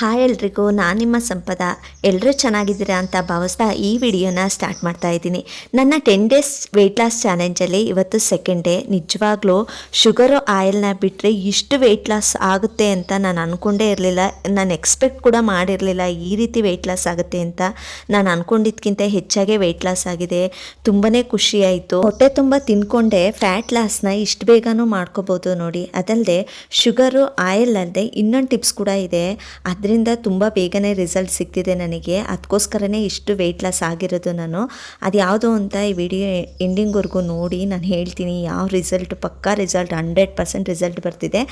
Hi ಎಲ್ರಿಗೂ, ನಾನು ನಿಮ್ಮ ಸಂಪದ. ಎಲ್ಲರೂ ಚೆನ್ನಾಗಿದ್ದೀರಾ ಅಂತ ಭಾವಿಸ್ತಾ ಈ ವಿಡಿಯೋನ ಸ್ಟಾರ್ಟ್ ಮಾಡ್ತಾ ಇದ್ದೀನಿ. ನನ್ನ ಟೆನ್ ಡೇಸ್ ವೆಯ್ಟ್ ಲಾಸ್ ಚಾಲೆಂಜಲ್ಲಿ ಇವತ್ತು ಸೆಕೆಂಡ್ ಡೇ ನಿಜವಾಗ್ಲೂ ಶುಗರು ಆಯಿಲ್ನ ಬಿಟ್ಟರೆ ಇಷ್ಟು ವೆಯ್ಟ್ ಲಾಸ್ ಆಗುತ್ತೆ ಅಂತ ನಾನು ಅಂದ್ಕೊಂಡೇ ಇರಲಿಲ್ಲ. ನಾನು ಎಕ್ಸ್ಪೆಕ್ಟ್ ಕೂಡ ಮಾಡಿರಲಿಲ್ಲ ಈ ರೀತಿ ವೆಯ್ಟ್ ಲಾಸ್ ಆಗುತ್ತೆ ಅಂತ. ನಾನು ಅಂದ್ಕೊಂಡಿದ್ದಕ್ಕಿಂತ ಹೆಚ್ಚಾಗೆ ವೆಯ್ಟ್ ಲಾಸ್ ಆಗಿದೆ. ತುಂಬಾ ಖುಷಿ ಆಯಿತು. ಹೊಟ್ಟೆ ತುಂಬ ತಿನ್ಕೊಂಡೆ. ಫ್ಯಾಟ್ ಲಾಸ್ನ ಇಷ್ಟು ಬೇಗನೂ ಮಾಡ್ಕೋಬೋದು ನೋಡಿ. ಅದಲ್ಲದೆ ಶುಗರು ಆಯಿಲ್ ಅಲ್ಲದೆ ಇನ್ನೊಂದು ಟಿಪ್ಸ್ ಕೂಡ ಇದೆ. ಅದರಿಂದ ತುಂಬ ಬೇಗನೆ ರಿಸಲ್ಟ್ ಸಿಗ್ತಿದೆ ನನಗೆ. ಅದಕ್ಕೋಸ್ಕರನೇ ಇಷ್ಟು ವೆಯ್ಟ್ ಲಾಸ್ ಆಗಿರೋದು ನಾನು. ಅದು ಯಾವುದು ಅಂತ ಈ ವಿಡಿಯೋ ಎಂಡಿಂಗ್ವರೆಗೂ ನೋಡಿ ನಾನು ಹೇಳ್ತೀನಿ, ಯಾವ ರಿಸಲ್ಟ್ ಪಕ್ಕಾ ರಿಸಲ್ಟ್ ಹಂಡ್ರೆಡ್ ಪರ್ಸೆಂಟ್ ರಿಸಲ್ಟ್ ಬರ್ತಿದೆ.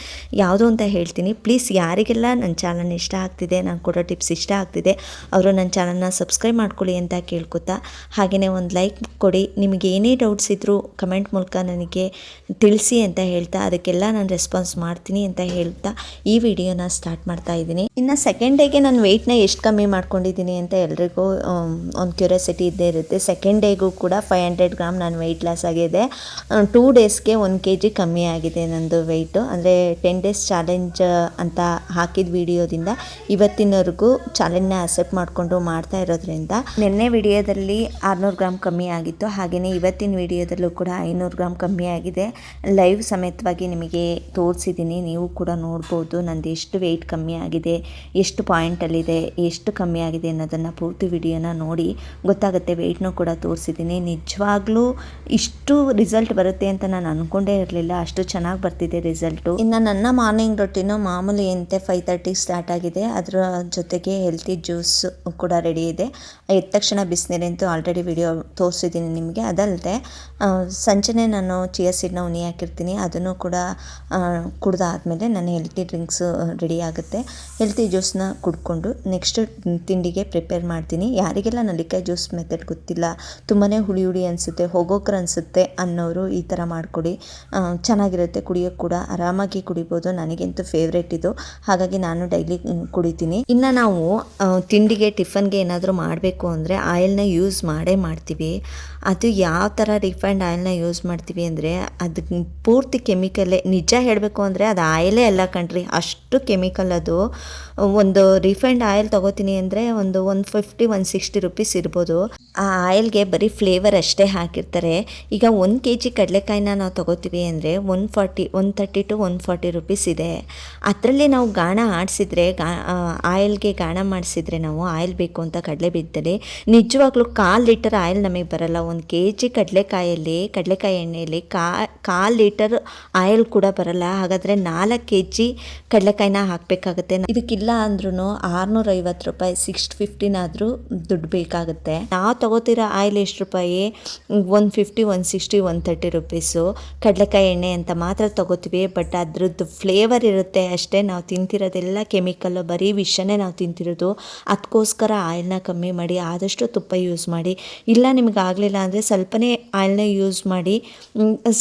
ಯಾವುದು ಅಂತ ಹೇಳ್ತೀನಿ. ಪ್ಲೀಸ್ ಯಾರಿಗೆಲ್ಲ ನನ್ನ ಚಾನಲ್ ಇಷ್ಟ ಆಗ್ತಿದೆ, ನಾನು ಕೊಡೋ ಟಿಪ್ಸ್ ಇಷ್ಟ ಆಗ್ತಿದೆ, ಅವರು ನನ್ನ ಚಾನಲ್ನ ಸಬ್ಸ್ಕ್ರೈಬ್ ಮಾಡ್ಕೊಳ್ಳಿ ಅಂತ ಕೇಳ್ಕೊತಾ ಹಾಗೆಯೇ ಒಂದು ಲೈಕ್ ಕೊಡಿ. ನಿಮಗೆ ಏನೇ ಡೌಟ್ಸ್ ಇದ್ದರೂ ಕಮೆಂಟ್ ಮೂಲಕ ನನಗೆ ತಿಳಿಸಿ ಅಂತ ಹೇಳ್ತಾ, ಅದಕ್ಕೆಲ್ಲ ನಾನು ರೆಸ್ಪಾನ್ಸ್ ಮಾಡ್ತೀನಿ ಅಂತ ಹೇಳ್ತಾ ಈ ವಿಡಿಯೋನ ಸ್ಟಾರ್ಟ್ ಮಾಡ್ತಾ ಇದ್ದೀನಿ. ಇನ್ನು ಸೆಕೆಂಡ್ ಡೇಗೆ ನಾನು ವೆಯ್ಟ್ನ ಎಷ್ಟು ಕಮ್ಮಿ ಮಾಡ್ಕೊಂಡಿದ್ದೀನಿ ಅಂತ ಎಲ್ರಿಗೂ ಒಂದು ಕ್ಯೂರಿಯಾಸಿಟಿ ಇದ್ದೇ ಇರುತ್ತೆ. ಸೆಕೆಂಡ್ ಡೇಗೂ ಕೂಡ ಫೈವ್ ಹಂಡ್ರೆಡ್ ಗ್ರಾಮ್ ನಾನು ವೆಯ್ಟ್ ಲಾಸ್ ಆಗಿದೆ. ಟೂ ಡೇಸ್ಗೆ ಒಂದು ಕೆ ಜಿ ಕಮ್ಮಿ ಆಗಿದೆ ನಂದು ವೆಯ್ಟು ಅಂದರೆ ಟೆನ್ ಡೇಸ್ ಚಾಲೆಂಜ್ ಅಂತ ಹಾಕಿದ ವಿಡಿಯೋದಿಂದ ಇವತ್ತಿನವರೆಗೂ ಚಾಲೆಂಜ್ನ ಅಕ್ಸೆಪ್ಟ್ ಮಾಡಿಕೊಂಡು ಮಾಡ್ತಾ ಇರೋದ್ರಿಂದ ನಿನ್ನೆ ವಿಡಿಯೋದಲ್ಲಿ ಆರುನೂರು ಗ್ರಾಮ್ ಕಮ್ಮಿ ಆಗಿತ್ತು. ಹಾಗೆಯೇ ಇವತ್ತಿನ ವಿಡಿಯೋದಲ್ಲೂ ಕೂಡ ಐನೂರು ಗ್ರಾಮ್ ಕಮ್ಮಿ ಆಗಿದೆ. ಲೈವ್ ಸಮೇತವಾಗಿ ನಿಮಗೆ ತೋರಿಸಿದ್ದೀನಿ ನೀವು ಕೂಡ ನೋಡ್ಬೋದು. ನಂದು ಎಷ್ಟು ವೆಯ್ಟ್ ಕಮ್ಮಿ ಆಗಿದೆ. ಎಷ್ಟು ಪಾಯಿಂಟಲ್ಲಿದೆ, ಎಷ್ಟು ಕಮ್ಮಿ ಆಗಿದೆ ಅನ್ನೋದನ್ನು ಪೂರ್ತಿ ವಿಡಿಯೋನ ನೋಡಿ ಗೊತ್ತಾಗುತ್ತೆ. ವೆಯ್ಟ್ನೂ ಕೂಡ ತೋರಿಸಿದ್ದೀನಿ. ನಿಜವಾಗ್ಲೂ ಇಷ್ಟು ರಿಸಲ್ಟ್ ಬರುತ್ತೆ ಅಂತ ನಾನು ಅಂದ್ಕೊಂಡೇ ಇರಲಿಲ್ಲ. ಅಷ್ಟು ಚೆನ್ನಾಗಿ ಬರ್ತಿದೆ ರಿಸಲ್ಟು. ಇನ್ನು ನನ್ನ ಮಾರ್ನಿಂಗ್ ರೊಟ್ಟಿನೂ ಮಾಮೂಲಿ ಎಂತೆ ಫೈವ್ ತರ್ಟಿಗೆ ಸ್ಟಾರ್ಟ್ ಆಗಿದೆ. ಅದರ ಜೊತೆಗೆ ಹೆಲ್ತಿ ಜ್ಯೂಸ್ ಕೂಡ ರೆಡಿ ಇದೆ. ಎದ್ದ ತಕ್ಷಣ ಬಿಸಿನೀರಂತೂ ಆಲ್ರೆಡಿ ವಿಡಿಯೋ ತೋರಿಸಿದ್ದೀನಿ ನಿಮಗೆ. ಅದಲ್ಲದೆ ಸಂಜೆನೆ ನಾನು ಚಿಯಾ ಸೀಡ್ನ ಉನಿ ಹಾಕಿರ್ತೀನಿ. ಅದನ್ನು ಕೂಡ ಕುಡ್ದಾದಮೇಲೆ ನಾನು ಹೆಲ್ತಿ ಡ್ರಿಂಕ್ಸು ರೆಡಿ ಆಗುತ್ತೆ. ಹೆಲ್ತಿ ಜ್ಯೂಸ್ನ ಕುಡ್ಕೊಂಡು ನೆಕ್ಸ್ಟ್ ತಿಂಡಿಗೆ ಪ್ರಿಪೇರ್ ಮಾಡ್ತೀನಿ. ಯಾರಿಗೆಲ್ಲ ನಲ್ಲಿಕಾಯಿ ಜ್ಯೂಸ್ ಮೆಥಡ್ ಗೊತ್ತಿಲ್ಲ ತುಂಬಾ ಹುಳಿ ಹುಳಿ ಅನಿಸುತ್ತೆ, ಹೋಗೋಕ್ರೆ ಅನಿಸುತ್ತೆ ಅನ್ನೋರು ಈ ಥರ ಮಾಡಿಕೊಡಿ. ಚೆನ್ನಾಗಿರುತ್ತೆ ಕುಡಿಯೋಕ್ಕೆ ಕೂಡ ಆರಾಮಾಗಿ ಕುಡಿಬೋದು. ನನಗಂತೂ ಫೇವ್ರೇಟ್ ಇದು. ಹಾಗಾಗಿ ನಾನು ಡೈಲಿ ಕುಡಿತೀನಿ. ಇನ್ನು ನಾವು ತಿಂಡಿಗೆ, ಟಿಫನ್ಗೆ ಏನಾದರೂ ಮಾಡಬೇಕು ಅಂದರೆ ಆಯಿಲ್ನ ಯೂಸ್ ಮಾಡೇ ಮಾಡ್ತೀವಿ. ಅದು ಯಾವ ಥರ ರಿಫೈಂಡ್ ಆಯಿಲ್ನ ಯೂಸ್ ಮಾಡ್ತೀವಿ ಅಂದರೆ ಅದಕ್ಕೆ ಪೂರ್ತಿ ಕೆಮಿಕಲ್ಲೇ ನಿಜ ಹೇಳಬೇಕು ಅಂದರೆ ಅದು ಆಯಿಲೇ ಅಲ್ಲ ಕಣ್ರಿ. ಅಷ್ಟು ಕೆಮಿಕಲ್ ಅದು. ಒಂದು ರಿಫೈಂಡ್ ಆಯಿಲ್ ತಗೋತೀನಿ ಅಂದರೆ ಒಂದು one fifty one sixty rupees ಇರ್ಬೋದು. ಆ ಆಯಿಲ್ಗೆ ಬರೀ ಫ್ಲೇವರ್ ಅಷ್ಟೇ ಹಾಕಿರ್ತಾರೆ. ಈಗ ಒಂದು ಕೆ ಜಿ ಕಡಲೆಕಾಯಿನ ನಾವು ತೊಗೋತೀವಿ ಅಂದರೆ one forty one thirty to one forty rupees ಇದೆ. ಅದರಲ್ಲಿ ನಾವು ಗಾಣ ಆಡಿಸಿದ್ರೆ, ಗಾ ಆಯಿಲ್ಗೆ ಗಾಣ ಮಾಡಿಸಿದ್ರೆ ನಾವು ಆಯಿಲ್ ಬೇಕು ಅಂತ ಕಡಲೆ ಬಿದ್ದಲ್ಲಿ ನಿಜವಾಗ್ಲೂ ಕಾಲು ಲೀಟರ್ ಆಯಿಲ್ ನಮಗೆ ಬರಲ್ಲ. ಒಂದು ಕೆ ಜಿ ಕಡಲೆಕಾಯಲ್ಲಿ, ಕಡಲೆಕಾಯಿ ಎಣ್ಣೆಯಲ್ಲಿ ಕಾ, ಕಾಲು ಲೀಟರ್ ಆಯಿಲ್ ಕೂಡ ಬರಲ್ಲ. ಹಾಗಾದರೆ ನಾಲ್ಕು ಕೆ ಜಿ ಕಡಲೆಕಾಯಿನ ಹಾಕಬೇಕಾಗುತ್ತೆ. ಇದಕ್ಕಿಲ್ಲ ಅಂದ್ರೂ ಆರುನೂರ ಐವತ್ತು ರೂಪಾಯಿ ಸಿಕ್ಸ್ ಫಿಫ್ಟಿನಾದರೂ ದುಡ್ಡು ಬೇಕಾಗುತ್ತೆ. ನಾವು ತಗೋತಿರೋ ಆಯಿಲ್ ಎಷ್ಟು ರೂಪಾಯಿ? One fifty one sixty one thirty rupees. ಕಡಲೆಕಾಯಿ ಎಣ್ಣೆ ಅಂತ ಮಾತ್ರ ತಗೋತೀವಿ, ಬಟ್ ಅದ್ರದ್ದು ಫ್ಲೇವರ್ ಇರುತ್ತೆ ಅಷ್ಟೇ. ನಾವು ತಿಂತಿರೋದೆಲ್ಲ ಕೆಮಿಕಲ್ಲು ಬರೀ ವಿಷನೇ ನಾವು ತಿಂತಿರೋದು. ಅದಕ್ಕೋಸ್ಕರ ಆಯಿಲ್ನ ಕಮ್ಮಿ ಮಾಡಿ, ಆದಷ್ಟು ತುಪ್ಪ ಯೂಸ್ ಮಾಡಿ. ಇಲ್ಲ ನಿಮ್ಗೆ ಆಗಲಿಲ್ಲ ಅಂದರೆ ಸ್ವಲ್ಪನೇ ಆಯಿಲ್ನ ಯೂಸ್ ಮಾಡಿ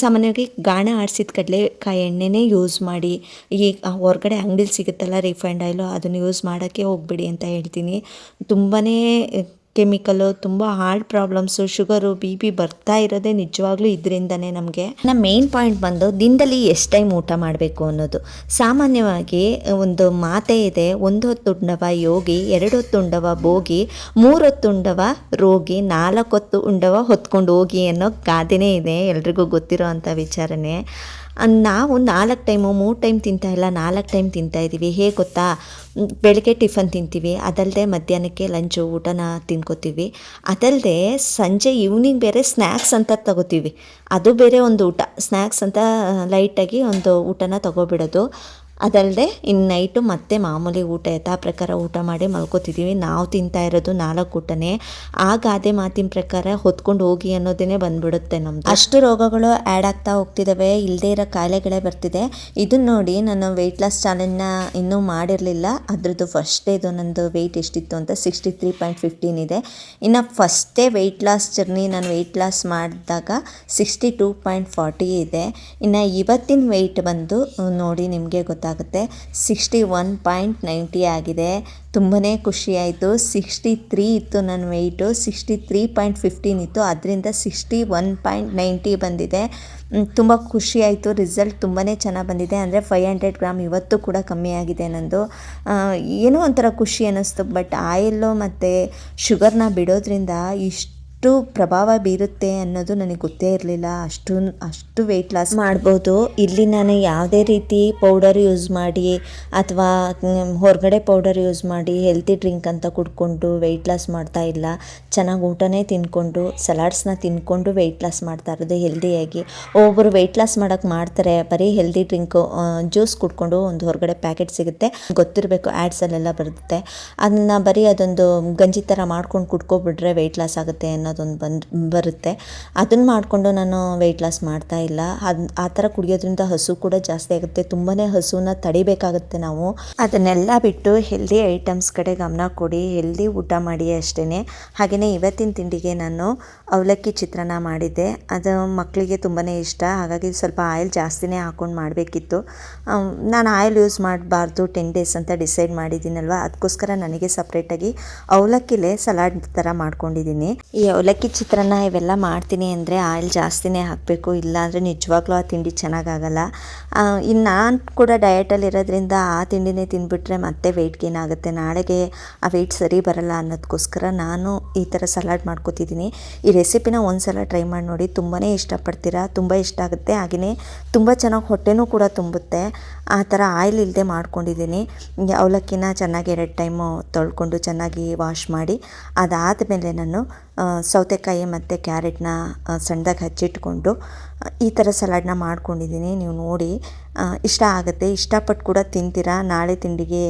ಸಾಮಾನ್ಯವಾಗಿ ಗಾಣ ಆಡಿಸಿದ ಕಡಲೆಕಾಯಿ ಎಣ್ಣೆನೇ ಯೂಸ್ ಮಾಡಿ. ಈ ಹೊರಗಡೆ ಅಂಗಡಿಲಿ ಸಿಗುತ್ತಲ್ಲ ರಿಫೈಂಡ್ ಆಯಿಲು ಅದನ್ನು ಯೂಸ್ ಮಾಡೋಕ್ಕೆ ಹೋಗಬೇಡಿ ಅಂತ ಹೇಳ್ತೀನಿ. ತುಂಬಾ ಕೆಮಿಕಲು ತುಂಬ heart problems sugar B P ಬರ್ತಾ ಇರೋದೇ ನಿಜವಾಗ್ಲೂ ಇದರಿಂದನೇ ನಮಗೆ. ನಮ್ಮ ಮೇನ್ ಪಾಯಿಂಟ್ ಬಂದು ದಿನದಲ್ಲಿ ಎಷ್ಟು ಟೈಮ್ ಊಟ ಮಾಡಬೇಕು ಅನ್ನೋದು. ಸಾಮಾನ್ಯವಾಗಿ ಒಂದು ಮಾತೇ ಇದೆ ಒಂದು ಹೊತ್ತು ಉಂಡವ ಯೋಗಿ ಎರಡು ಹೊತ್ತು ಉಂಡವ ಭೋಗಿ ಮೂರು ಹೊತ್ತು ಉಂಡವ ರೋಗಿ, ನಾಲ್ಕು ಹೊತ್ತು ಉಂಡವ ಹೊತ್ಕೊಂಡು ಹೋಗಿ ಅನ್ನೋ ಗಾದೆನೇ ಇದೆ ಎಲ್ರಿಗೂ ಗೊತ್ತಿರೋ ಅಂಥ ವಿಚಾರನೇ. ನಾವು ನಾಲ್ಕು ಟೈಮು, ಮೂರು ಟೈಮ್ ತಿಂತಾ ಇಲ್ಲ, ನಾಲ್ಕು ಟೈಮ್ ತಿಂತಾ ಇದ್ದೀವಿ ಹೇಗೆ ಗೊತ್ತಾ? ಬೆಳಗ್ಗೆ ಟಿಫನ್ ತಿಂತೀವಿ. ಅದಲ್ಲದೆ ಮಧ್ಯಾಹ್ನಕ್ಕೆ ಲಂಚು, ಊಟನ ತಿನ್ಕೋತೀವಿ. ಅದಲ್ಲದೆ ಸಂಜೆ ಈವ್ನಿಂಗ್ ಬೇರೆ ಸ್ನ್ಯಾಕ್ಸ್ ಅಂತ ತಗೋತೀವಿ. ಅದು ಬೇರೆ ಒಂದು ಊಟ. ಸ್ನ್ಯಾಕ್ಸ್ ಅಂತ ಲೈಟಾಗಿ ಒಂದು ಊಟನ ತಗೋಬಿಡೋದು. ಅದಲ್ಲದೆ ಇನ್ನು ನೈಟು ಮತ್ತೆ ಮಾಮೂಲಿ ಊಟ ಯಥಾ ಪ್ರಕಾರ ಊಟ ಮಾಡಿ ಮಲ್ಕೋತಿದ್ದೀವಿ ನಾವು ತಿಂತಾ ಇರೋದು ನಾಲ್ಕು ಊಟನೇ. ಆ ಗಾದೆ ಮಾತಿನ ಪ್ರಕಾರ ಹೊತ್ಕೊಂಡು ಹೋಗಿ ಅನ್ನೋದೇ ಬಂದ್ಬಿಡುತ್ತೆ ನಮ್ದು. ಅಷ್ಟು ರೋಗಗಳು ಆ್ಯಡ್ ಆಗ್ತಾ ಹೋಗ್ತಿದ್ದಾವೆ ಇಲ್ಲದೇ ಇರೋ ಕಾಯಿಲೆಗಳೇ ಬರ್ತಿದೆ. ಇದನ್ನ ನೋಡಿ ನಾನು ವೆಯ್ಟ್ ಲಾಸ್ ಚಾಲೆಂಜ್ನ ಇನ್ನೂ ಮಾಡಿರಲಿಲ್ಲ. ಅದರದ್ದು ಫಸ್ಟ್ ಇದು ನಂದು ವೆಯ್ಟ್ ಎಷ್ಟಿತ್ತು ಅಂತ ಸಿಕ್ಸ್ಟಿ ತ್ರೀ ಪಾಯಿಂಟ್ ಫಿಫ್ಟೀನ್ ಇದೆ. ಇನ್ನು ಫಸ್ಟೇ ವೆಯ್ಟ್ ಲಾಸ್ ಜರ್ನಿ ನಾನು ವೆಯ್ಟ್ ಲಾಸ್ ಮಾಡಿದಾಗ ಸಿಕ್ಸ್ಟಿ ಟೂ ಪಾಯಿಂಟ್ ಫಾರ್ಟಿ ಇದೆ. ಇನ್ನು ಇವತ್ತಿನ ವೆಯ್ಟ್ ಬಂದು, ನೋಡಿ ನಿಮಗೆ ಗೊತ್ತಾಗುತ್ತೆ ಗೊತ್ತಾಗುತ್ತೆ. ಸಿಕ್ಸ್ಟಿ ಒನ್ ಪಾಯಿಂಟ್ ನೈಂಟಿ ಆಗಿದೆ. ತುಂಬಾ ಖುಷಿಯಾಯಿತು. ಸಿಕ್ಸ್ಟಿ ತ್ರೀ ಇತ್ತು ನನ್ನ weight sixty three point fifteen ಇತ್ತು. ಅದರಿಂದ ಸಿಕ್ಸ್ಟಿ ಒನ್ ಪಾಯಿಂಟ್ ನೈಂಟಿ ಬಂದಿದೆ. ತುಂಬ ಖುಷಿಯಾಯಿತು. ರಿಸಲ್ಟ್ ತುಂಬಾ ಚೆನ್ನಾಗಿ ಬಂದಿದೆ. ಅಂದರೆ ಫೈವ್ ಹಂಡ್ರೆಡ್ ಗ್ರಾಮ್ ಇವತ್ತು ಕೂಡ ಕಮ್ಮಿ ಆಗಿದೆ ನಂದು. ಏನೋ ಒಂಥರ ಖುಷಿ ಅನ್ನಿಸ್ತು ಬಟ್ ಆಯಿಲ್ಲು ಮತ್ತು ಶುಗರ್ನ ಬಿಡೋದ್ರಿಂದ ಇಷ್ಟು ಪ್ರಭಾವ ಬೀರುತ್ತೆ ಅನ್ನೋದು ನನಗೆ ಗೊತ್ತೇ ಇರಲಿಲ್ಲ. ಅಷ್ಟು ಅಷ್ಟು ವೆಯ್ಟ್ ಲಾಸ್ ಮಾಡ್ಬೋದು. ಇಲ್ಲಿ ನಾನು ಯಾವುದೇ ರೀತಿ ಪೌಡರ್ ಯೂಸ್ ಮಾಡಿ ಅಥವಾ ಹೊರಗಡೆ ಪೌಡರ್ ಯೂಸ್ ಮಾಡಿ ಹೆಲ್ತಿ ಡ್ರಿಂಕ್ ಅಂತ ಕುಡ್ಕೊಂಡು ವೆಯ್ಟ್ ಲಾಸ್ ಮಾಡ್ತಾ ಇಲ್ಲ. ಚೆನ್ನಾಗಿ ಊಟನೇ ತಿನ್ಕೊಂಡು ಸಲಾಡ್ಸ್ನ ತಿನ್ಕೊಂಡು ವೆಯ್ಟ್ ಲಾಸ್ ಮಾಡ್ತಾ ಇರೋದು ಹೆಲ್ದಿಯಾಗಿ ಒಬ್ಬರು ವೆಯ್ಟ್ ಲಾಸ್ ಮಾಡೋಕ್ಕೆ ಮಾಡ್ತಾರೆ. ಬರೀ ಹೆಲ್ದಿ ಡ್ರಿಂಕು ಜ್ಯೂಸ್ ಕುಡ್ಕೊಂಡು ಒಂದು ಹೊರಗಡೆ ಪ್ಯಾಕೆಟ್ ಸಿಗುತ್ತೆ. ಗೊತ್ತಿರಬೇಕು ಆ್ಯಡ್ಸಲ್ಲೆಲ್ಲ ಬರುತ್ತೆ. ಅದನ್ನು ಬರೀ ಅದೊಂದು ಗಂಜಿ ಥರ ಮಾಡ್ಕೊಂಡು ಕುಡ್ಕೊಬಿಟ್ರೆ ವೆಯ್ಟ್ ಲಾಸ್ ಆಗುತ್ತೆ ಅನ್ನೋದೊಂದು ಬಂದು, ಬರುತ್ತೆ. ಅದನ್ನು ಮಾಡಿಕೊಂಡು ನಾನು ವೆಯ್ಟ್ ಲಾಸ್ ಮಾಡ್ತಾ ಇಲ್ಲ. ಅದು, ಆ ಥರ ಕುಡಿಯೋದ್ರಿಂದ ಹಸು ಕೂಡ ಜಾಸ್ತಿ ಆಗುತ್ತೆ. ತುಂಬಾ ಹಸುವನ್ನ ತಡಿಬೇಕಾಗುತ್ತೆ ನಾವು. ಅದನ್ನೆಲ್ಲ ಬಿಟ್ಟು ಹೆಲ್ದಿ ಐಟಮ್ಸ್ ಕಡೆ ಗಮನ ಕೊಡಿ. ಹೆಲ್ದಿ ಊಟ ಮಾಡಿ ಅಷ್ಟೇ ಹಾಗೆಯೇ ಇವತ್ತಿನ ತಿಂಡಿಗೆ ನಾನು ಅವಲಕ್ಕಿ ಚಿತ್ರಾನ್ನ ಮಾಡಿದ್ದೆ. ಅದು ಮಕ್ಕಳಿಗೆ ತುಂಬಾ ಇಷ್ಟ. ಹಾಗಾಗಿ ಸ್ವಲ್ಪ ಆಯಿಲ್ ಜಾಸ್ತಿನೇ ಹಾಕ್ಕೊಂಡು ಮಾಡಬೇಕಿತ್ತು. ನಾನು ಆಯಿಲ್ ಯೂಸ್ ಮಾಡಬಾರ್ದು. ಟೆನ್ ಡೇಸ್ ಅಂತ ಡಿಸೈಡ್ ಮಾಡಿದ್ದೀನಲ್ವ? ಅದಕ್ಕೋಸ್ಕರ ನನಗೆ ಸಪ್ರೇಟಾಗಿ ಅವಲಕ್ಕಿಲೇ ಸಲಾಡ್ ಥರ ಮಾಡ್ಕೊಂಡಿದ್ದೀನಿ. ಈ ಅವಲಕ್ಕಿ ಚಿತ್ರಾನ್ನ ಇವೆಲ್ಲ ಮಾಡ್ತೀನಿ ಅಂದರೆ ಆಯಿಲ್ ಜಾಸ್ತಿನೇ ಹಾಕಬೇಕು, ಇಲ್ಲಾಂದರೆ ನಿಜವಾಗ್ಲೂ ಆ ತಿಂಡಿ ಚೆನ್ನಾಗಾಗಲ್ಲ. ಇನ್ನು ನಾನು ಕೂಡ ಡಯಟಲ್ಲಿ ಇರೋದ್ರಿಂದ ಆ ತಿಂಡಿನೇ ತಿಂದ್ಬಿಟ್ರೆ ಮತ್ತೆ ವೆಯ್ಟ್ ಗೇನ್ ಆಗುತ್ತೆ. ನಾಳೆಗೆ ಆ ವೆಯ್ಟ್ ಸರಿ ಬರಲ್ಲ ಅನ್ನೋದಕ್ಕೋಸ್ಕರ ನಾನು ಈ ಥರ ಸಲಾಡ್ ಮಾಡ್ಕೋತಿದ್ದೀನಿ. ಈ ರೆಸಿಪಿನ ಒಂದು ಸಲ ಟ್ರೈ ಮಾಡಿ ನೋಡಿ ತುಂಬಾ ಇಷ್ಟಪಡ್ತೀರಾ? ತುಂಬ ಇಷ್ಟ ಆಗುತ್ತೆ. ಹಾಗೆಯೇ ತುಂಬ ಚೆನ್ನಾಗಿ ಹೊಟ್ಟೆನೂ ಕೂಡ ತುಂಬುತ್ತೆ. ಆ ಥರ ಆಯಿಲ್ ಇಲ್ಲದೆ ಮಾಡ್ಕೊಂಡಿದ್ದೀನಿ. ಅವಲಕ್ಕಿನ ಚೆನ್ನಾಗಿ ಎರಡು ಟೈಮು ತೊಳ್ಕೊಂಡು ಚೆನ್ನಾಗಿ ವಾಶ್ ಮಾಡಿ ಅದಾದ ಮೇಲೆ ನಾನು ಸೌತೆಕಾಯಿ ಮತ್ತು ಕ್ಯಾರೆಟ್ನ ಸಣ್ಣದಾಗಿ ಹಚ್ಚಿಟ್ಕೊಂಡು ಈ ಥರ ಸಲಾಡ್ನ ಮಾಡ್ಕೊಂಡಿದ್ದೀನಿ. ನೀವು ನೋಡಿ ಇಷ್ಟ ಆಗುತ್ತೆ, ಇಷ್ಟಪಟ್ಟು ಕೂಡ ತಿಂತೀರಾ? ನಾಳೆ ತಿಂಡಿಗೆ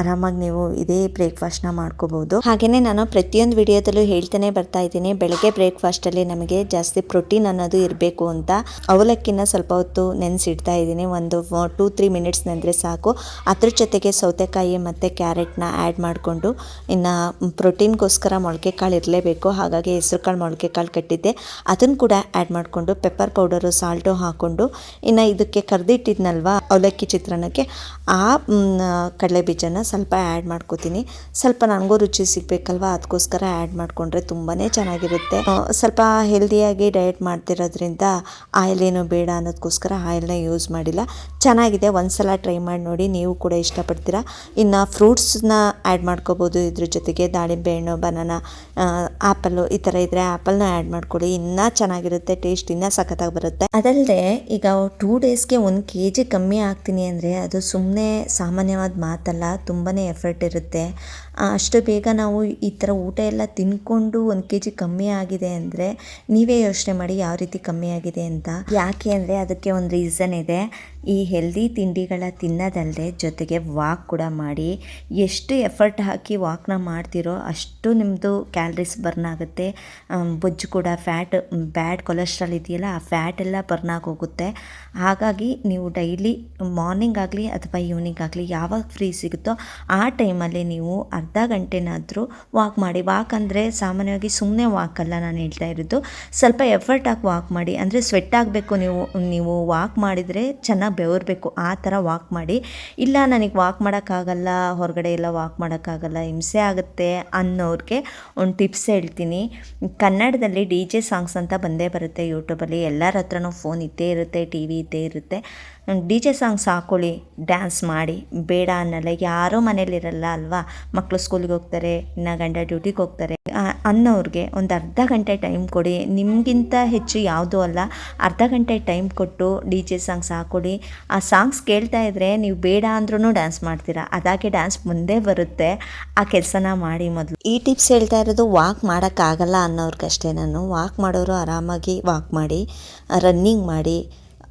ಆರಾಮಾಗಿ ನೀವು ಇದೇ ಬ್ರೇಕ್ಫಾಸ್ಟ್ನ ಮಾಡ್ಕೋಬೋದು. ಹಾಗೆಯೇ ನಾನು ಪ್ರತಿಯೊಂದು ವಿಡಿಯೋದಲ್ಲೂ ಹೇಳ್ತಾನೆ ಬರ್ತಾ ಇದ್ದೀನಿ. ಬೆಳಗ್ಗೆ ಬ್ರೇಕ್ಫಾಸ್ಟಲ್ಲಿ ನಮಗೆ ಜಾಸ್ತಿ ಪ್ರೋಟೀನ್ ಅನ್ನೋದು ಇರಬೇಕು ಅಂತ ಅವಲಕ್ಕಿನ ಸ್ವಲ್ಪ ಹೊತ್ತು ನೆನೆಸಿಡ್ತಾ ಇದ್ದೀನಿ. ಒಂದು ಟೂ ತ್ರೀ ಮಿನಿಟ್ಸ್ ನೆಂದರೆ ಸಾಕು. ಅದ್ರ ಜೊತೆಗೆ ಸೌತೆಕಾಯಿ ಮತ್ತು ಕ್ಯಾರೆಟ್ನ ಆ್ಯಡ್ ಮಾಡಿಕೊಂಡು ಇನ್ನು ಪ್ರೋಟೀನ್ಗೋಸ್ಕರ ಮೊಳಕೆ ಕಾಳು ಇರಲೇಬೇಕು. ಹಾಗಾಗಿ ಹೆಸರು ಕಾಳು ಮೊಳಕೆ ಕಾಳು ಕಟ್ಟಿದ್ದೆ. ಅದನ್ನು ಕೂಡ ಆ್ಯಡ್ ಮಾಡಿಕೊಂಡು ಪೆಪ್ಪರ್ ಪೌಡರು ಸಾಲ್ಟು ಹಾಕ್ಕೊಂಡು ಇನ್ನು ಇದಕ್ಕೆ ಕರೆದಿಟ್ಟಿದ್ನಲ್ವ ಅವಲಕ್ಕಿ ಚಿತ್ರಾನ್ನಕ್ಕೆ ಆ ಕಡಲೆ ಬೀಜನ ಸ್ವಲ್ಪ ಆ್ಯಡ್ ಮಾಡ್ಕೋತೀನಿ. ಸ್ವಲ್ಪ ನನಗೂ ರುಚಿ ಸಿಗಬೇಕಲ್ವ ಅದಕ್ಕೋಸ್ಕರ ಆ್ಯಡ್ ಮಾಡಿಕೊಂಡ್ರೆ ತುಂಬಾ ಚೆನ್ನಾಗಿರುತ್ತೆ. ಸ್ವಲ್ಪ ಹೆಲ್ದಿಯಾಗಿ ಡಯಟ್ ಮಾಡ್ತಿರೋದ್ರಿಂದ ಆಯಿಲ್ ಏನು ಬೇಡ ಅನ್ನೋದಕ್ಕೋಸ್ಕರ ಆಯಿಲ್ನ ಯೂಸ್ ಮಾಡಿಲ್ಲ. ಚೆನ್ನಾಗಿದೆ, ಒಂದ್ಸಲ ಟ್ರೈ ಮಾಡಿ ನೋಡಿ, ನೀವು ಕೂಡ ಇಷ್ಟಪಡ್ತೀರಾ. ಇನ್ನು ಫ್ರೂಟ್ಸ್ನ ಆ್ಯಡ್ ಮಾಡ್ಕೋಬೋದು, ಇದ್ರ ಜೊತೆಗೆ ದಾಳಿಂಬೆ ಹಣ್ಣು ಬನಾನ ಆ್ಯಪಲ್ಲು ಈ ಥರ ಇದ್ದರೆ ಆ್ಯಪಲ್ನ ಆ್ಯಡ್ ಮಾಡ್ಕೊಳ್ಳಿ. ಇನ್ನೂ ಚೆನ್ನಾಗಿರುತ್ತೆ ಟೇಸ್ಟ್ ಇನ್ನೂ ಸಖತ್ತಾಗಿ ಬರುತ್ತೆ. ಅದಲ್ಲದೆ ಈಗ ಟೂ ಡೇಸ್ಗೆ ಒಂದು ಕೆ ಜಿ ಕಮ್ಮಿ ಆಗ್ತೀನಿ ಅಂದರೆ ಅದು ಸುಮ್ಮನೆ ಸಾಮಾನ್ಯವಾದ ಮಾತಲ್ಲ ತುಂಬಾ ಎಫರ್ಟ್ ಇರುತ್ತೆ. ಅಷ್ಟು ಬೇಗ ನಾವು ಈ ಥರ ಊಟ ಎಲ್ಲ ತಿನ್ಕೊಂಡು ಒಂದು ಕೆ ಜಿ ಕಮ್ಮಿ ಆಗಿದೆ ಅಂದರೆ ನೀವೇ ಯೋಚನೆ ಮಾಡಿ ಯಾವ ರೀತಿ ಕಮ್ಮಿ ಆಗಿದೆ ಅಂತ. ಯಾಕೆ ಅಂದರೆ ಅದಕ್ಕೆ ಒಂದು ರೀಸನ್ ಇದೆ. ಈ ಹೆಲ್ದಿ ತಿಂಡಿಗಳ ತಿನ್ನೋದಲ್ಲದೆ ಜೊತೆಗೆ ವಾಕ್ ಕೂಡ ಮಾಡಿ. ಎಷ್ಟು ಎಫರ್ಟ್ ಹಾಕಿ ವಾಕ್ನ ಮಾಡ್ತಿರೋ ಅಷ್ಟು ನಿಮ್ಮದು ಕ್ಯಾಲ್ರೀಸ್ ಬರ್ನ್ ಆಗುತ್ತೆ. ಬೊಜ್ಜು ಕೂಡ ಫ್ಯಾಟ್ ಬ್ಯಾಡ್ ಕೊಲೆಸ್ಟ್ರಾಲ್ ಇದೆಯಲ್ಲ ಆ ಫ್ಯಾಟ್ ಎಲ್ಲ ಬರ್ನ್ ಆಗೋಗುತ್ತೆ. ಹಾಗಾಗಿ ನೀವು ಡೈಲಿ ಮಾರ್ನಿಂಗ್ ಆಗಲಿ ಅಥವಾ ಈವ್ನಿಂಗ್ ಆಗಲಿ ಯಾವಾಗ ಫ್ರೀ ಸಿಗುತ್ತೋ ಆ ಟೈಮಲ್ಲಿ ನೀವು ಅರ್ಧ ಗಂಟೆನಾದರೂ ವಾಕ್ ಮಾಡಿ. ವಾಕ್ ಅಂದರೆ ಸಾಮಾನ್ಯವಾಗಿ ಸುಮ್ಮನೆ ವಾಕ್ ಅಲ್ಲ ನಾನು ಹೇಳ್ತಾ ಇರೋದು. ಸ್ವಲ್ಪ ಎಫರ್ಟ್ ಹಾಕಿ ವಾಕ್ ಮಾಡಿ. ಅಂದರೆ ಸ್ವೆಟ್ ಆಗಬೇಕು ನೀವು ನೀವು ವಾಕ್ ಮಾಡಿದರೆ ಚೆನ್ನಾಗಿ ಬೆವರಬೇಕು. ಆ ಥರ ವಾಕ್ ಮಾಡಿ. ಇಲ್ಲ ನನಗೆ ವಾಕ್ ಮಾಡೋಕ್ಕಾಗಲ್ಲ, ಹೊರಗಡೆ ಎಲ್ಲ ವಾಕ್ ಮಾಡೋಕ್ಕಾಗಲ್ಲ, ಹಿಂಸೆ ಆಗುತ್ತೆ ಅನ್ನೋರಿಗೆ ಒಂದು ಟಿಪ್ಸ್ ಹೇಳ್ತೀನಿ. ಕನ್ನಡದಲ್ಲಿ ಡಿ ಜೆ ಸಾಂಗ್ಸ್ ಅಂತ ಬಂದೇ ಬರುತ್ತೆ ಯೂಟ್ಯೂಬಲ್ಲಿ ಎಲ್ಲರ ಹತ್ರನೂ ಫೋನ್ ಇದ್ದೇ ಇರುತ್ತೆ ಟಿ ವಿ ಇದ್ದೇ ಇರುತ್ತೆ. ಡಿ ಜೆ ಸಾಂಗ್ಸ್ ಹಾಕೊಳ್ಳಿ ಡ್ಯಾನ್ಸ್ ಮಾಡಿ. ಬೇಡ ಅನ್ನಲ್ಲ, ಯಾರೂ ಮನೇಲಿರಲ್ಲ ಅಲ್ವಾ? ಮಕ್ಕಳು ಸ್ಕೂಲಿಗೆ ಹೋಗ್ತಾರೆ, ಇನ್ನ ಗಂಡ ಡ್ಯೂಟಿಗೆ ಹೋಗ್ತಾರೆ. ಅನ್ನೋರಿಗೆ ಒಂದು ಅರ್ಧ ಗಂಟೆ ಟೈಮ್ ಕೊಡಿ. ನಿಮಗಿಂತ ಹೆಚ್ಚು ಯಾವುದೂ ಅಲ್ಲ. ಅರ್ಧ ಗಂಟೆ ಟೈಮ್ ಕೊಟ್ಟು ಡಿ ಜೆ ಸಾಂಗ್ಸ್ ಹಾಕೊಳ್ಳಿ ಆ ಸಾಂಗ್ಸ್ ಕೇಳ್ತಾ ಇದ್ದರೆ ನೀವು ಬೇಡ ಅಂದ್ರೂ ಡ್ಯಾನ್ಸ್ ಮಾಡ್ತೀರಾ. ಅದಾಗೆ ಡ್ಯಾನ್ಸ್ ಮುಂದೆ ಬರುತ್ತೆ. ಆ ಕೆಲಸನ ಮಾಡಿ ಮೊದಲು. ಈ ಟಿಪ್ಸ್ ಹೇಳ್ತಾ ಇರೋದು ವಾಕ್ ಮಾಡೋಕ್ಕಾಗಲ್ಲ ಅನ್ನೋರ್ಗಷ್ಟೇ ನಾನು. ವಾಕ್ ಮಾಡೋರು ಆರಾಮಾಗಿ ವಾಕ್ ಮಾಡಿ, ರನ್ನಿಂಗ್ ಮಾಡಿ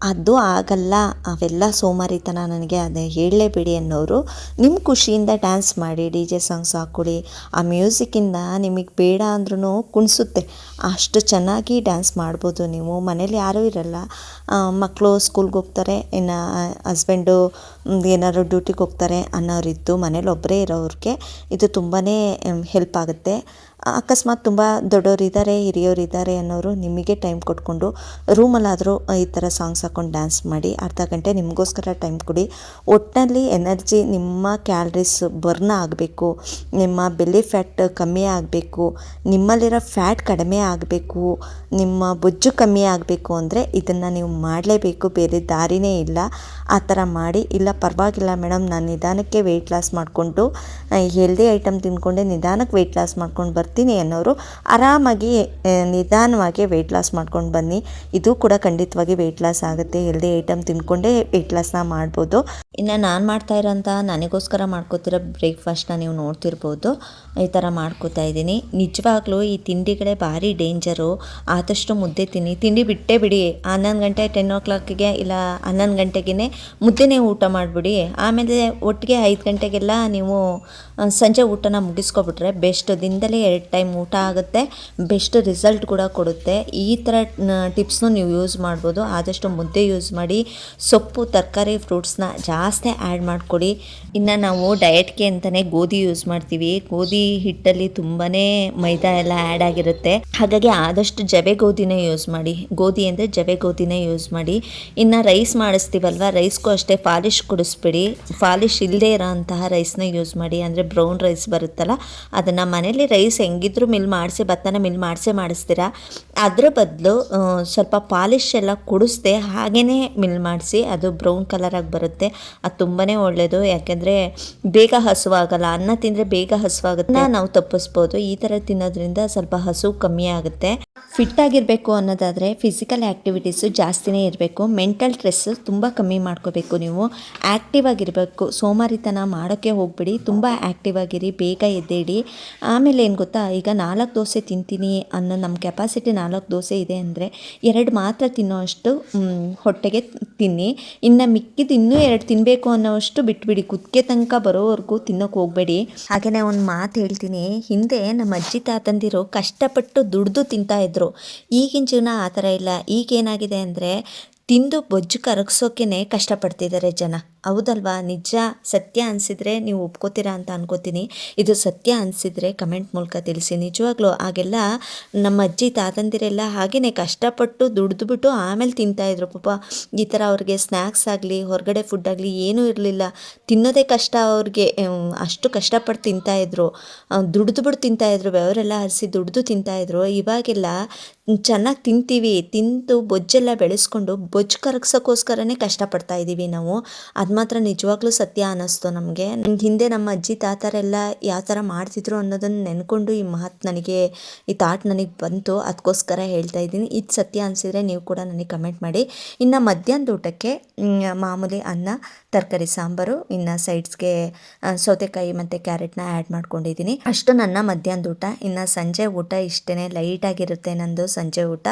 ಅದು ಆಗಲ್ಲ. ಅವೆಲ್ಲ ಸೋಮಾರಿತನ ನನಗೆ ಅದೇ ಹೇಳಲೇಬೇಡಿ ಅನ್ನೋರು ನಿಮ್ಮ ಖುಷಿಯಿಂದ ಡ್ಯಾನ್ಸ್ ಮಾಡಿ ಡಿ ಜೆ ಸಾಂಗ್ಸ್ ಹಾಕ್ಕೊಳ್ಳಿ ಆ ಮ್ಯೂಸಿಕ್ಕಿಂದ ನಿಮಗೆ ಬೇಡ ಅಂದ್ರೂ ಕುಣಿಸುತ್ತೆ. ಅಷ್ಟು ಚೆನ್ನಾಗಿ ಡ್ಯಾನ್ಸ್ ಮಾಡ್ಬೋದು ನೀವು. ಮನೇಲಿ ಯಾರೂ ಇರಲ್ಲ. ಮಕ್ಕಳು ಸ್ಕೂಲ್ಗೆ ಹೋಗ್ತಾರೆ, ಇನ್ನು ಹಸ್ಬೆಂಡು ಏನಾದ್ರು ಡ್ಯೂಟಿಗೆ ಹೋಗ್ತಾರೆ ಅನ್ನೋರಿದ್ದು ಮನೇಲಿ ಒಬ್ಬರೇ ಇರೋರಿಗೆ ಇದು ತುಂಬಾ ಹೆಲ್ಪ್ ಆಗುತ್ತೆ. ಅಕಸ್ಮಾತ್ ತುಂಬ ದೊಡ್ಡವರಿದ್ದಾರೆ ಹಿರಿಯರಿದ್ದಾರೆ ಅನ್ನೋರು ನಿಮಗೆ ಟೈಮ್ ಕೊಟ್ಕೊಂಡು ರೂಮಲ್ಲಾದರೂ ಈ ಥರ ಸಾಂಗ್ಸ್ ಹಾಕ್ಕೊಂಡು ಡ್ಯಾನ್ಸ್ ಮಾಡಿ ಅರ್ಧ ಗಂಟೆ ನಿಮಗೋಸ್ಕರ ಟೈಮ್ ಕೊಡಿ. ಒಟ್ಟಿನಲ್ಲಿ ಎನರ್ಜಿ ನಿಮ್ಮ ಕ್ಯಾಲ್ರೀಸ್ ಬರ್ನ್ ಆಗಬೇಕು, ನಿಮ್ಮ ಬೆಲ್ಲಿ ಫ್ಯಾಟ್ ಕಮ್ಮಿ ಆಗಬೇಕು, ನಿಮ್ಮಲ್ಲಿರೋ ಫ್ಯಾಟ್ ಕಡಿಮೆ ಆಗಬೇಕು, ನಿಮ್ಮ ಬೊಜ್ಜು ಕಮ್ಮಿ ಆಗಬೇಕು ಅಂದರೆ ಇದನ್ನು ನೀವು ಮಾಡಲೇಬೇಕು, ಬೇರೆ ದಾರಿನೇ ಇಲ್ಲ. ಆ ಥರ ಮಾಡಿ, ಇಲ್ಲ ಪರವಾಗಿಲ್ಲ ಮೇಡಮ್ ನಾನು ನಿಧಾನಕ್ಕೆ ವೆಯ್ಟ್ ಲಾಸ್ ಮಾಡಿಕೊಂಡು ಹೆಲ್ದಿ ಐಟಮ್ ತಿಂದ್ಕೊಂಡೆ ನಿಧಾನಕ್ಕೆ ವೆಯ್ಟ್ ಲಾಸ್ ಮಾಡ್ಕೊಂಡು ಬರ್ತೀನಿ. ಅನ್ನೋರು ಆರಾಮಾಗಿ ನಿಧಾನವಾಗಿ ವೆಯ್ಟ್ ಲಾಸ್ ಮಾಡ್ಕೊಂಡು ಬನ್ನಿ. ಇದು ಕೂಡ ಖಂಡಿತವಾಗಿ ವೆಯ್ಟ್ ಲಾಸ್ ಆಗುತ್ತೆ. ಹೆಲ್ದಿ ಐಟಮ್ ತಿಂದ್ಕೊಂಡೇ ವೆಯ್ಟ್ ಲಾಸ್ನ ಮಾಡ್ಬೋದು. ಇನ್ನು ನಾನು ಮಾಡ್ತಾ ಇರೋಂಥ ನನಗೋಸ್ಕರ ಮಾಡ್ಕೋತಿರೋ ಬ್ರೇಕ್ಫಾಸ್ಟ್ನ ನೀವು ನೋಡ್ತಿರ್ಬೋದು. ಈ ಥರ ಮಾಡ್ಕೋತಾ ಇದ್ದೀನಿ. ನಿಜವಾಗ್ಲೂ ಈ ತಿಂಡಿಗಳೇ ಭಾರಿ ಡೇಂಜರು. ಆದಷ್ಟು ಮುದ್ದೆ ತಿನ್ನಿ. ತಿಂಡಿ ಬಿಟ್ಟೇ ಬಿಡಿ. ಹನ್ನೊಂದು ಗಂಟೆ ಟೆನ್ ಓ ಕ್ಲಾಕಿಗೆ ಇಲ್ಲ ಹನ್ನೊಂದು ಗಂಟೆಗೇ ಮುದ್ದೆನೇ ಊಟ ಮಾಡಿಬಿಡಿ. ಆಮೇಲೆ ಒಟ್ಟಿಗೆ ಐದು ಗಂಟೆಗೆಲ್ಲ ನೀವು ಸಂಜೆ ಊಟನ ಮುಗಿಸ್ಕೊಬಿಟ್ರೆ ಬೆಸ್ಟ್. ದಿನದಲ್ಲೇ ಎರಡು ಟೈಮ್ ಊಟ ಆಗುತ್ತೆ. ಬೆಸ್ಟ್ ರಿಸಲ್ಟ್ ಕೂಡ ಕೊಡುತ್ತೆ. ಈ ಥರ ಟಿಪ್ಸ್ನು ನೀವು ಯೂಸ್ ಮಾಡ್ಬೋದು. ಆದಷ್ಟು ಮುದ್ದೆ ಯೂಸ್ ಮಾಡಿ, ಸೊಪ್ಪು, ತರಕಾರಿ, ಫ್ರೂಟ್ಸ್ನ ಜಾಸ್ತಿ ಆ್ಯಡ್ ಮಾಡಿಕೊಡಿ. ಇನ್ನು ನಾವು ಡಯಟ್ಗೆ ಅಂತಲೇ ಗೋಧಿ ಯೂಸ್ ಮಾಡ್ತೀವಿ. ಗೋಧಿ ಹಿಟ್ಟಲ್ಲಿ ತುಂಬಾ ಮೈದಾ ಎಲ್ಲ ಆ್ಯಡ್ ಆಗಿರುತ್ತೆ. ಹಾಗಾಗಿ ಆದಷ್ಟು ಜವೆ ಗೋಧಿನೇ ಯೂಸ್ ಮಾಡಿ. ಗೋಧಿ ಅಂದರೆ ಜವೆ ಗೋಧಿನೇ ಯೂಸ್ ಮಾಡಿ. ಇನ್ನು ರೈಸ್ ಮಾಡಿಸ್ತೀವಲ್ವ? ರೈಸ್ಗೂ ಅಷ್ಟೇ ಪಾಲಿಶ್ ಕೊಡಿಸ್ಬಿಡಿ. ಪಾಲಿಶ್ ಇಲ್ಲದೇ ಇರೋ ಅಂತಹ ರೈಸ್ನ ಯೂಸ್ ಮಾಡಿ. ಅಂದರೆ ಬ್ರೌನ್ ರೈಸ್ ಬರುತ್ತಲ್ಲ, ಅದನ್ನು ಮನೇಲಿ ರೈಸ್ ಹೆಂಗಿದ್ರು ಮಿಲ್ ಮಾಡಿಸಿ, ಭತ್ತನ ಮಿಲ್ ಮಾಡಿಸೇ ಮಾಡಿಸ್ತೀರಾ? ಅದರ ಬದಲು ಸ್ವಲ್ಪ ಪಾಲಿಶ್ ಎಲ್ಲ ಕೊಡಿಸ್ದೆ ಹಾಗೇ ಮಿಲ್ ಮಾಡಿಸಿ, ಅದು ಬ್ರೌನ್ ಕಲರಾಗಿ ಬರುತ್ತೆ. ಅದು ತುಂಬಾ ಒಳ್ಳೆಯದು ಯಾಕೆಂದರೆ ಬೇಗ ಹಸುವಾಗಲ್ಲ, ಅನ್ನ ತಿಂದರೆ ಬೇಗ ಹಸುವಾಗುತ್ತೆ. ನಾವು ತಪ್ಪಿಸ್ಬೋದು. ಈ ಥರ ತಿನ್ನೋದ್ರಿಂದ ಸ್ವಲ್ಪ ಹಸು ಕಮ್ಮಿ ಆಗುತ್ತೆ. ಫಿಟ್ ಆಗಿರಬೇಕು ಅನ್ನೋದಾದರೆ ಫಿಸಿಕಲ್ ಆ್ಯಕ್ಟಿವಿಟೀಸು ಜಾಸ್ತಿನೇ ಇರಬೇಕು. ಮೆಂಟಲ್ ಸ್ಟ್ರೆಸ್ ತುಂಬ ಕಮ್ಮಿ ಮಾಡ್ಕೋಬೇಕು ನೀವು. ಆ್ಯಕ್ಟಿವ್ ಆಗಿರಬೇಕು. ಸೋಮಾರಿತನ ಮಾಡೋಕ್ಕೆ ಹೋಗ್ಬಿಡಿ. ತುಂಬ ಆ್ಯಕ್ಟಿವ್ ಆಗಿರಿ. ಬೇಗ ಎದ್ದೇಳಿ. ಆಮೇಲೆ ಏನು ಗೊತ್ತಾ? ಈಗ ನಾಲ್ಕು ದೋಸೆ ತಿಂತೀನಿ ಅನ್ನೋ ನಮ್ಮ ಕೆಪಾಸಿಟಿ ನಾಲ್ಕು ದೋಸೆ ಇದೆ ಅಂದರೆ ಎರಡು ಮಾತ್ರ ತಿನ್ನೋವಷ್ಟು ಮ್, ಹೊಟ್ಟೆಗೆ ತಿನ್ನಿ. ಇನ್ನು ಮಿಕ್ಕಿದ ಇನ್ನೂ ಎರಡು ತಿನ್ನಬೇಕು ಅನ್ನೋಷ್ಟು ಬಿಟ್ಬಿಡಿ. ಕುತ್ತಿಗೆ ತನಕ ಬರೋವರೆಗೂ ತಿನ್ನೋಕೆ ಹೋಗಬೇಡಿ. ಹಾಗೆಯೇ ಒಂದು ಮಾತು ಹೇಳ್ತೀನಿ. ಹಿಂದೆ ನಮ್ಮ ಅಜ್ಜಿ ತಾತಂದಿರು ಕಷ್ಟಪಟ್ಟು ದುಡ್ದು ತಿಂತಾ ಇದ್ರು. ಈಗಿನ ಜೀವನ ಆ ಥರ ಇಲ್ಲ. ಈಗೇನಾಗಿದೆ ಅಂದರೆ ತಿಂದು ಬೊಜ್ಜು ಕರಗಿಸೋಕೆ ಕಷ್ಟಪಡ್ತಿದ್ದಾರೆ ಜನ. ಹೌದಲ್ವಾ? ನಿಜ, ಸತ್ಯ ಅನಿಸಿದರೆ ನೀವು ಒಪ್ಕೋತೀರಾ ಅಂತ ಅನ್ಕೋತೀನಿ. ಇದು ಸತ್ಯ ಅನಿಸಿದರೆ ಕಮೆಂಟ್ ಮೂಲಕ ತಿಳಿಸಿ. ನಿಜವಾಗ್ಲೂ ಆಗೆಲ್ಲ ನಮ್ಮ ಅಜ್ಜಿ, ತಾತಂದಿರೆಲ್ಲ ಹಾಗೆಯೇ ಕಷ್ಟಪಟ್ಟು ದುಡಿದ್ಬಿಟ್ಟು ಆಮೇಲೆ ತಿಂತಾಯಿದ್ರು ಪಾಪ ಈ ಥರ ಅವ್ರಿಗೆ ಸ್ನ್ಯಾಕ್ಸ್ ಆಗಲಿ, ಹೊರಗಡೆ ಫುಡ್ ಆಗಲಿ ಏನೂ ಇರಲಿಲ್ಲ. ತಿನ್ನೋದೇ ಕಷ್ಟ ಅವ್ರಿಗೆ. ಅಷ್ಟು ಕಷ್ಟಪಟ್ಟು ತಿಂತಾಯಿದ್ರು ದುಡಿದ್ಬಿಟ್ಟು ತಿಂತಾಯಿದ್ರು ಬೆವರೆಲ್ಲ ಹರಿಸಿ ದುಡಿದು ತಿಂತಾಯಿದ್ರು ಇವಾಗೆಲ್ಲ, ಚೆನ್ನಾಗಿ ತಿಂತೀವಿ. ತಿಂದು ಬೊಜ್ಜೆಲ್ಲ ಬೆಳೆಸ್ಕೊಂಡು ಬೊಜ್ಜು ಕರಗ್ಸೋಕ್ಕೋಸ್ಕರನೇ ಕಷ್ಟಪಡ್ತಾ ಇದ್ದೀವಿ ನಾವು. ಮಾತ್ರ ನಿಜವಾಗ್ಲೂ ಸತ್ಯ ಅನ್ನಿಸ್ತು ನಮಗೆ. ಹಿಂದೆ ನಮ್ಮ ಅಜ್ಜಿ, ತಾತರೆಲ್ಲ ಯಾವ ಥರ ಮಾಡ್ತಿದ್ರು ಅನ್ನೋದನ್ನು ನೆನ್ಕೊಂಡು ಈ ಮಹತ್ ನನಗೆ, ಈ ಥಾಟ್ ನನಗೆ ಬಂತು. ಅದಕ್ಕೋಸ್ಕರ ಹೇಳ್ತಾ ಇದ್ದೀನಿ. ಇದು ಸತ್ಯ ಅನಿಸಿದರೆ ನೀವು ಕೂಡ ನನಗೆ ಕಮೆಂಟ್ ಮಾಡಿ. ಇನ್ನು ಮಧ್ಯಾಹ್ನದ ಊಟಕ್ಕೆ ಮಾಮೂಲಿ ಅನ್ನ, ತರಕಾರಿ, ಸಾಂಬಾರು, ಇನ್ನು ಸೈಡ್ಸ್ಗೆ ಸೌತೆಕಾಯಿ ಮತ್ತು ಕ್ಯಾರೆಟ್ನ ಆ್ಯಡ್ ಮಾಡ್ಕೊಂಡಿದ್ದೀನಿ. ಅಷ್ಟು ನನ್ನ ಮಧ್ಯಾಹ್ನದ ಊಟ. ಇನ್ನು ಸಂಜೆ ಊಟ ಇಷ್ಟೇ ಲೈಟಾಗಿರುತ್ತೆ ನಂದು ಸಂಜೆ ಊಟ.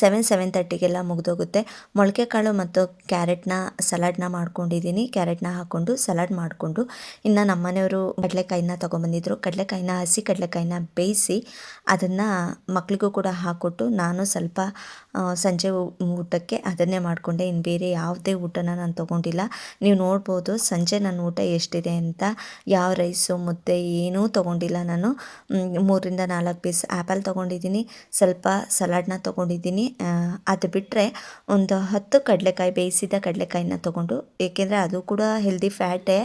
ಸೆವೆನ್ ಸೆವೆನ್ ತರ್ಟಿಗೆಲ್ಲ ಮುಗಿದೋಗುತ್ತೆ. ಮೊಳಕೆ ಕಾಳು ಮತ್ತು ಕ್ಯಾರೆಟ್ನ ಸಲಾಡ್ನ ಮಾಡ್ಕೊಂಡಿದ್ದೀನಿ. ಕ್ಯಾರೆಟ್ನ ಹಾಕ್ಕೊಂಡು ಸಲಾಡ್ ಮಾಡಿಕೊಂಡು ಇನ್ನು ನಮ್ಮನೆಯವರು ಕಡಲೆಕಾಯಿನ ತೊಗೊಂಬಂದಿದ್ರು. ಕಡಲೆಕಾಯಿನ ಹಸಿ ಕಡಲೆಕಾಯಿನ ಬೇಯಿಸಿ ಅದನ್ನು ಮಕ್ಕಳಿಗೂ ಕೂಡ ಹಾಕ್ಕೊಟ್ಟು ನಾನು ಸ್ವಲ್ಪ ಸಂಜೆ ಊಟಕ್ಕೆ ಅದನ್ನೇ ಮಾಡಿಕೊಂಡೆ. ಇನ್ನು ಬೇರೆ ಯಾವುದೇ ಊಟನ ನಾನು ತೊಗೊಂಡಿಲ್ಲ. ನೀವು ನೋಡ್ಬೋದು ಸಂಜೆ ನನ್ನ ಊಟ ಎಷ್ಟಿದೆ ಅಂತ, ಯಾವ ರೈಸು, ಮುದ್ದೆ ಏನೂ ತೊಗೊಂಡಿಲ್ಲ ನಾನು. ಮೂರಿಂದ ನಾಲ್ಕು ಪೀಸ್ ಆ್ಯಪಲ್ ತೊಗೊಂಡಿದ್ದೀನಿ. ಸ್ವಲ್ಪ ಸಲಾಡ್ನ ತೊಗೊಂಡಿದ್ದೀನಿ. ಅದು ಬಿಟ್ಟರೆ ಒಂದು ಹತ್ತು ಕಡಲೆಕಾಯಿ, ಬೇಯಿಸಿದ ಕಡಲೆಕಾಯಿನ ತೊಗೊಂಡು ಏಕೆಂದರೆ ಅದು ಕೂಡ ಹೆಲ್ದಿ ಫ್ಯಾಟೇ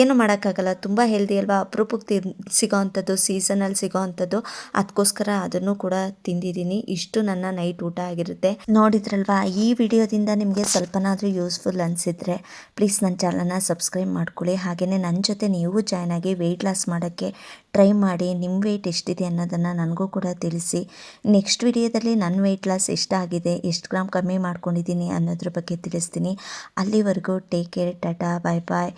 ಏನು ಮಾಡೋಕ್ಕಾಗಲ್ಲ, ತುಂಬ ಹೆಲ್ದಿ ಅಲ್ವಾ? ಅಪರೂಪಕ್ಕೆ ತಿನ್ ಸಿಗೋವಂಥದ್ದು ಸೀಸನಲ್ಲಿ ಸಿಗೋವಂಥದ್ದು ಅದಕ್ಕೋಸ್ಕರ ಅದನ್ನು ಕೂಡ ತಿಂದಿದ್ದೀನಿ. ಇಷ್ಟು ನನ್ನ ನೈಟ್ ಊಟ ಆಗಿರುತ್ತೆ. ನೋಡಿದ್ರಲ್ವಾ, ಈ ವಿಡಿಯೋದಿಂದ ನಿಮಗೆ ಸ್ವಲ್ಪನಾದರೂ ಯೂಸ್ಫುಲ್ ಅನಿಸಿದ್ರೆ ಪ್ಲೀಸ್ ನನ್ನ ಚಾನಲ್ನ ಸಬ್ಸ್ಕ್ರೈಬ್ ಮಾಡ್ಕೊಳ್ಳಿ. ಹಾಗೆಯೇ ನನ್ನ ಜೊತೆ ನೀವು ಜಾಯ್ನ್ ಆಗಿ ವೆಯ್ಟ್ ಲಾಸ್ ಮಾಡೋಕ್ಕೆ ಟ್ರೈ ಮಾಡಿ, ನಿಮ್ಮ ವೆಯ್ಟ್ ಎಷ್ಟಿದೆ ಅನ್ನೋದನ್ನು ನನಗೂ ಕೂಡ ತಿಳಿಸಿ. ನೆಕ್ಸ್ಟ್ ವಿಡಿಯೋದಲ್ಲಿ ನನ್ನ ವೆಯ್ಟ್ ಲಾಸ್ ಎಷ್ಟಾಗಿದೆ ಎಷ್ಟು ಗ್ರಾಮ್ ಕಮ್ಮಿ ಮಾಡ್ಕೊಂಡಿದ್ದೀನಿ ಅನ್ನೋದ್ರ ಬಗ್ಗೆ ತಿಳಿಸ್ತೀನಿ. ಅಲ್ಲಿವರೆಗೂ take care tata bye bye